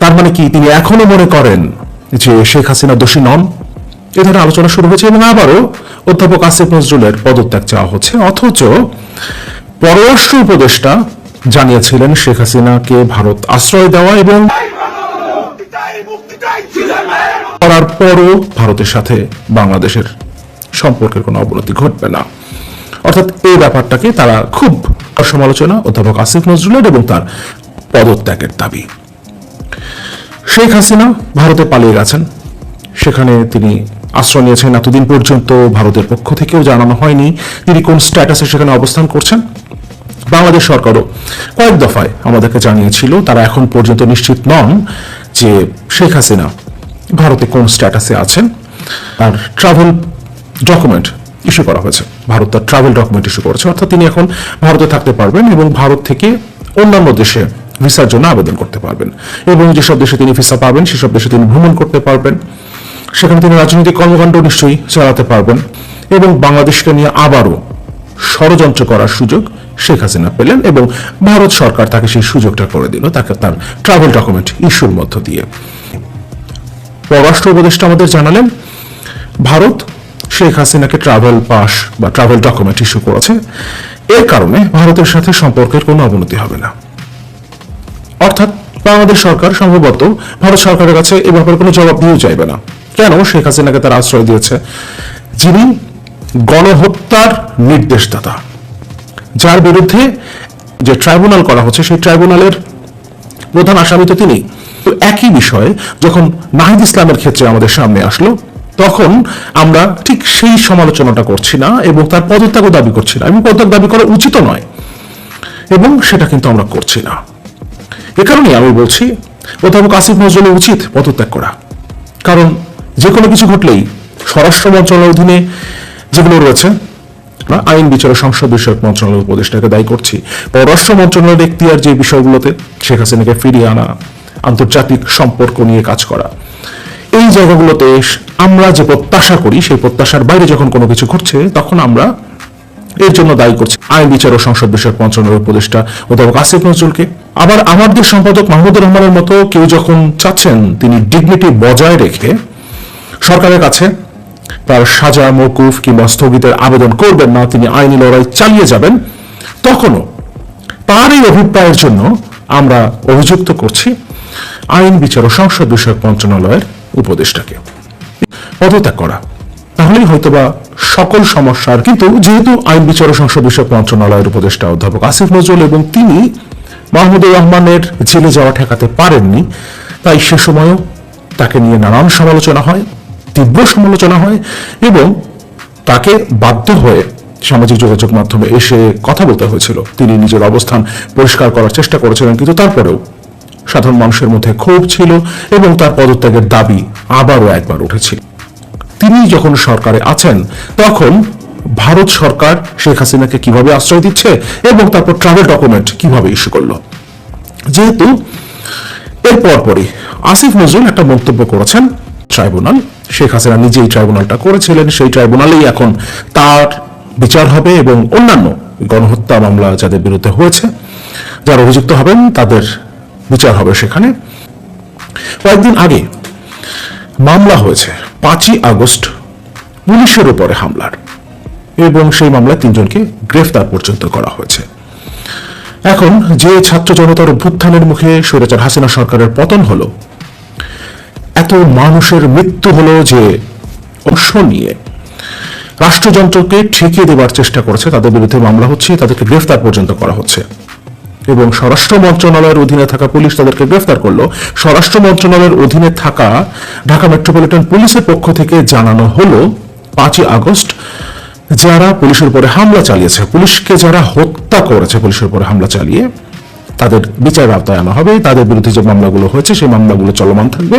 তার মানে কি? তিনি এখনও মনে করেন যে শেখ হাসিনা দোষী নন? এ ধরনের আলোচনা শুরু হয়েছে এবং আবারও অধ্যাপক আসিফ নজরুলের পদত্যাগ চাওয়া হচ্ছে। অথচ পররাষ্ট্র উপদেষ্টা জানিয়েছিলেন শেখ হাসিনাকে ভারত আশ্রয় দেওয়া এবং করার পরও ভারতের সাথে বাংলাদেশের সম্পর্কের কোনো অবনতি ঘটবে না। অর্থাৎ এই ব্যাপারটাকে তারা খুব সমালোচনা অধ্যাপক আসিফ নজরুলের এবং তার পদত্যাগের দাবি। শেখ হাসিনা ভারতে পালিয়ে গেছেন। সেখানে তিনি আশ্রয় নিয়েছেন এতদিন পর্যন্ত ভারতের পক্ষ থেকেও জানানো হয়নি তিনি কোন স্ট্যাটাসে সেখানে অবস্থান করছেন। বাংলাদেশ সরকারও কয়েক দফায় আমাদেরকে জানিয়েছিল, তারা এখন পর্যন্ত নিশ্চিত নন যে শেখ হাসিনা ভারতে কোন স্ট্যাটাসে আছেন। আর ট্রাভেল ডকুমেন্ট ইস্যু করা হয়েছে। ভারত তার ট্রাভেল ডকুমেন্ট ইস্যু করেছে। অর্থাৎ তিনি এখন ভারতে থাকতে পারবেন এবং ভারত থেকে অন্যান্য দেশে ভিসার জন্য আবেদন করতে পারবেন। এবং যেসব দেশে তিনি ভিসা পাবেন, সেসব দেশে তিনি ভ্রমণ করতে পারবেন। সেখানে তিনি রাজনৈতিক কর্মকাণ্ড নিশ্চয়ই চালাতে পারবেন। এবং বাংলাদেশকে নিয়ে আবারও ষড়যন্ত্র করার সুযোগ শেখ হাসিনা পেলেন এবং ভারত সরকার তাকে সেই সুযোগটা করে দিল, তাকে তার ট্রাভেল ডকুমেন্ট ইস্যুর মধ্য দিয়ে। পররাষ্ট্র উপদেষ্টা আমাদের জানালেন, ভারত শেখ হাসিনাকে ট্রাভেল পাস বা ট্রাভেল ডকুমেন্ট ইস্যু করেছে। এর কারণে ভারতের সাথে সম্পর্কের কোনো অবনতি হবে না। অর্থাৎ বাংলাদেশ সরকার সম্ভবত ভারত সরকারের কাছে এ ব্যাপারে কোনো জবাব দিয়েও চাইবে না। কেন? শেখ হাসিনাকে তার আশ্রয় দিয়েছে। যিনি গণহত্যার নির্দেশদাতা, যার বিরুদ্ধে যে ট্রাইব্যুনাল করা হচ্ছে, সেই ট্রাইব্যুনালের প্রধান আসামি তো তিনি তো একই বিষয়ে যখন নাহিদ ইসলামের ক্ষেত্রে আমাদের সামনে আসলো, তখন আমরা ঠিক সেই সমালোচনাটা করছি না এবং তার পদত্যাগও দাবি করছি না। এবং পদত্যাগ দাবি করা উচিত নয়। এবং সেটা কিন্তু আমরা করছি না। এ কারণেই আমি বলছি, অধ্যাপক আসিফ নজরুলের উচিত পদত্যাগ করা। কারণ যে কোনো কিছু ঘটলেই স্বরাষ্ট্র মন্ত্রণালয়ের অধীনে যেগুলো রয়েছে আইন বিচার সংসদ বিষয়ক মন্ত্রণালয়ের উপদেষ্টাকে দায়ী করছি। পররাষ্ট্র মন্ত্রণালয়ের এখতিয়ার যে বিষয়গুলোতে শেখ হাসিনাকে ফিরিয়ে আনা, আন্তর্জাতিক সম্পর্ক নিয়ে কাজ করা, এই জায়গাগুলোতে আমরা যে প্রত্যাশা করি, সেই প্রত্যাশার বাইরে যখন কোনো কিছু ঘটছে, তখন আমরা এর জন্য দায়ী করছে। আইন বিচার ও সংসদ বিষয়ক মন্ত্রণালয়ের উপদেষ্টা অধ্যাপক আসিফ নজরুলকে। আবার আমাদের সম্পাদক মাহমুদুর রহমানের মতো কেউ যখন চাচ্ছেন তিনি ডিগনিটি বজায় রেখে সরকারের কাছে তার সাজা মৌকুফ কিংবা স্থগিতের আবেদন করবেন না, তিনি আইনি লড়াই চালিয়ে যাবেন, তখনও তার এই অভিপ্রায়ের জন্য আমরা অভিযুক্ত করছি আইন বিচার ও সংসদ বিষয়ক মন্ত্রণালয়ের উপদেষ্টাকে। পদত্যাগ করা। তাহলেই হয়তোবা সকল সমস্যার, কিন্তু যেহেতু আইন বিচার সংসদ বিষয়ক মন্ত্রণালয়ের উপদেষ্টা অধ্যাপক আসিফ নজরুল এবং তিনি মাহমুদুর রহমানের জেলে যাওয়া ঠেকাতে পারেননি, তাই সে সময়ও তাকে নিয়ে নানান সমালোচনা হয়, তীব্র সমালোচনা হয় এবং তাকে বাধ্য হয়ে সামাজিক যোগাযোগ মাধ্যমে এসে কথা বলতে হয়েছিল। তিনি নিজের অবস্থান পরিষ্কার করার চেষ্টা করেছিলেন, কিন্তু তারপরেও সাধারণ মানুষের মধ্যে ক্ষোভ ছিল এবং তার পদত্যাগের দাবি আবারও একবার উঠেছিল। তিনি যখন সরকারে আছেন, তখন ভারত সরকার শেখ হাসিনাকে কীভাবে আশ্রয় দিচ্ছে এবং তারপর ট্রাভেল ডকুমেন্ট কীভাবে ইস্যু করল। যেহেতু এর পরপরই আসিফ নজরুল একটা মন্তব্য করেছেন ট্রাইব্যুনাল শেখ হাসিনা নিজেই ট্রাইব্যুনালটা করেছিলেন, সেই ট্রাইব্যুনালেই এখন তার বিচার হবে এবং অন্যান্য গণহত্যা মামলা যাদের বিরুদ্ধে হয়েছে, যারা অভিযুক্ত হবেন তাদের বিচার হবে সেখানে। কয়েকদিন আগে মামলা হয়েছে পাঁচই আগস্ট পুলিশের উপরে হামলার। এবং সেই মামলায় তিনজনকে গ্রেফতার পর্যন্ত করা হয়েছে। এখন যে ছাত্র জনতার অভ্যুত্থানের মুখে স্বৈরাচার হাসিনা সরকারের পতন হলো, এত মানুষের মৃত্যু হলো যে অংশ নিয়ে রাষ্ট্রযন্ত্রকে ঠেকিয়ে দেবার চেষ্টা করেছে, তাদের বিরুদ্ধে মামলা হচ্ছে, তাদেরকে গ্রেফতার পর্যন্ত করা হচ্ছে। এবং স্বরাষ্ট্র মন্ত্রণালয়ের অধীনে থাকা পুলিশ তাদেরকে গ্রেফতার করল। স্বরাষ্ট্র মন্ত্রণালয়ের অধীনে থাকা ঢাকা মেট্রোপলিটন পুলিশের পক্ষ থেকে জানানো হলো, পাঁচই আগস্ট, যারা পুলিশের উপরে হামলা চালিয়েছে, পুলিশকে যারা হত্যা করেছে পুলিশের উপরে হামলা চালিয়ে, তাদের বিচার আওতায় আনা হবে। তাদের বিরুদ্ধে যে মামলাগুলো হয়েছে, সেই মামলাগুলো চলমান থাকবে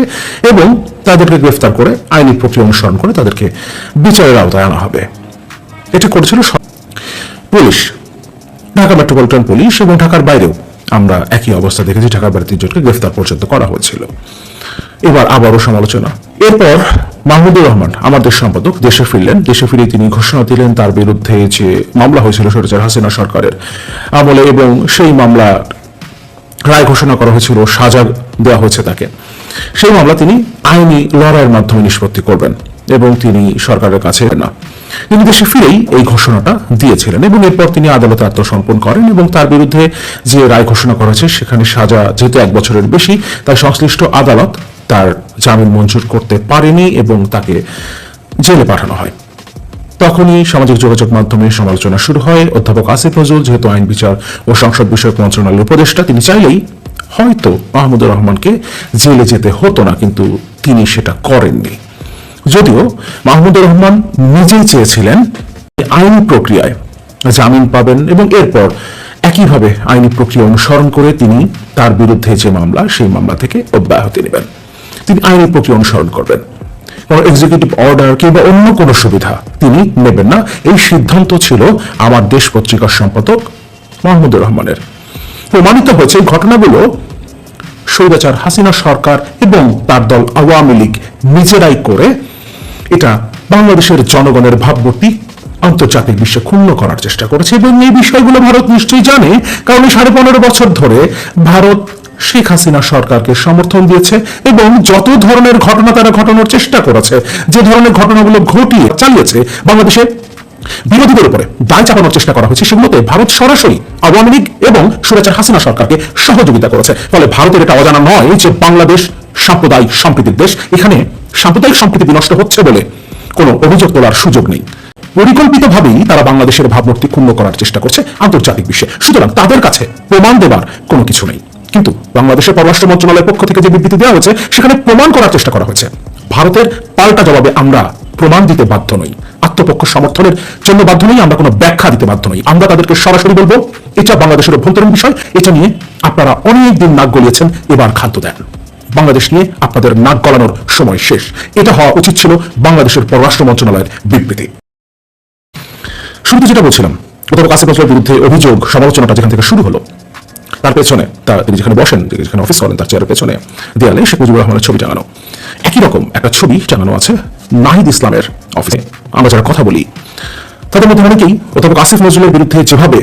এবং তাদেরকে গ্রেফতার করে আইনি প্রক্রিয়া অনুসরণ করে তাদেরকে বিচারের আওতায় আনা হবে। এটা করেছিল পুলিশ। ঢাকা মেট্রোপলিটন পুলিশ এবং ঢাকার বাইরেও আমরা একই অবস্থা দেখেছি। ঢাকার বাইরে তিনজনকে গ্রেফতার পর্যন্ত করা হয়েছিল। এবার আবারও সমালোচনা। এরপর মাহমুদুর রহমান, আমাদের সম্পাদক, দেশে ফিরলেন। দেশে ফিরে তিনি ঘোষণা দিলেন তার বিরুদ্ধে যে মামলা হয়েছিল সরেচার হাসিনা সরকারের আমলে এবং সেই মামলা রায় ঘোষণা করা হয়েছিল, সাজা দেওয়া হয়েছে তাকে। সেই মামলা তিনি আইনি লড়াইয়ের মাধ্যমে নিষ্পত্তি করবেন এবং তিনি সরকারের কাছে না। তিনি দেশে ফিরেই এই ঘোষণাটা দিয়েছিলেন এবং এরপর তিনি আদালতে আত্মসমর্পণ করেন এবং তার বিরুদ্ধে যে রায় ঘোষণা করা হয়েছে, সেখানে সাজা যেহেতু এক বছরের বেশি, তাই সংশ্লিষ্ট আদালত তার জামিন মঞ্জুর করতে পারেনি এবং তাকে জেলে পাঠানো হয়। তখনই সামাজিক যোগাযোগ মাধ্যমে সমালোচনা শুরু হয়। অধ্যাপক আসিফ নজরুল, যেহেতু আইন বিচার ও সংসদ বিষয়ক মন্ত্রণালয়ের উপদেষ্টা, তিনি চাইলেই হয়তো মাহমুদুর রহমানকে জেলে যেতে হতো না, কিন্তু তিনি সেটা করেননি। যদিও মাহমুদুর রহমান নিজেই চেয়েছিলেন আইনি প্রক্রিয়ায় জামিন পাবেন এবং এরপর একইভাবে আইনি প্রক্রিয়া অনুসরণ করে তিনি তার বিরুদ্ধে যে মামলা, সেই মামলা থেকে অব্যাহতি নেবেন। তিনি আইনি প্রক্রিয়া অনুসরণ করবেন। কোনো এক্সিকিউটিভ অর্ডার কিংবা অন্য কোনো সুবিধা তিনি নেবেন না। এই সিদ্ধান্ত ছিল আমার দেশ পত্রিকার সম্পাদক মাহমুদুর রহমানের। প্রমাণিত হয়েছে ঘটনাগুলো স্বৈরাচার হাসিনা সরকার এবং তার দল আওয়ামী লীগ নিজেরাই করে এটা বাংলাদেশের জনগণের ভাবমূর্তি, আন্তর্জাতিক বিশ্বে ক্ষুণ্ণ করার চেষ্টা করেছে এবং এই বিষয়গুলো ভারত নিশ্চয়ই জানে, কারণ সাড়ে পনেরো বছর ধরে ভারত শেখ হাসিনা সরকারকে সমর্থন দিয়েছে এবং যত ধরনের ঘটনা তারা ঘটানোর চেষ্টা করেছে, যে ধরনের ঘটনাগুলো ঘটিয়ে চালিয়েছে, বাংলাদেশে বিরোধীদের উপরে দায় চাপানোর চেষ্টা করা হয়েছে, সেগুলোতে ভারত সরাসরি আওয়ামী লীগ এবং সুরেচার হাসিনা সরকারকে সহযোগিতা করেছে। ফলে ভারতের এটা অজানা নয় যে বাংলাদেশ সাম্প্রদায়িক সম্প্রীতির দেশ। এখানে সাম্প্রদায়িক সম্প্রীতি বিনষ্ট হচ্ছে বলে কোনো অভিযোগ তোলার সুযোগ নেই। পরিকল্পিতভাবেই তারা বাংলাদেশের ভাবমূর্তি ক্ষুণ্ণ করার চেষ্টা করছে আন্তর্জাতিক বিশ্বে। সুতরাং তাদের কাছে প্রমাণ দেবার কোনো কিছু নেই। কিন্তু বাংলাদেশের পররাষ্ট্র মন্ত্রণালয়ের পক্ষ থেকে যে বিবৃতি দেওয়া হয়েছে, সেখানে প্রমাণ করার চেষ্টা করা হয়েছে। ভারতের পাল্টা জবাবে আমরা প্রমাণ দিতে বাধ্য নই। আত্মপক্ষ সমর্থনের জন্য বাধ্য নই, আমরা কোনো ব্যাখ্যা দিতে বাধ্য নই। আমরা তাদেরকে সরাসরি বলব, এটা বাংলাদেশের অভ্যন্তরীণ বিষয়, এটা নিয়ে আপনারা অনেক দিন নাক গলিয়েছেন, এবার খাদ্য দেন। বাংলাদেশ নিয়ে আপনাদের নাক গলানোর সময় শেষ। এটা হওয়া উচিত ছিল বাংলাদেশের পররাষ্ট্র মন্ত্রণালয়ের বিবৃতি। শুরুতে যেটা বলছিলাম অধ্যাপক আসিফ নজরুলের বিরুদ্ধে অভিযোগ, সমালোচনাটা যেখান থেকে শুরু হলো, তার পেছনে, তার তিনি যেখানে বসেন, তিনি যেখানে অফিস করেন, তার চেয়ারের পেছনে দেয়ালে শেখ মুজিবুর রহমানের ছবি টাঙানো। একই রকম একটা ছবি টাঙানো আছে নাহিদ ইসলামের অফিসে আমরা যারা কথা বলি, তাদের মধ্যে অনেকেই অধ্যাপক আসিফ নজরুলের বিরুদ্ধে যেভাবে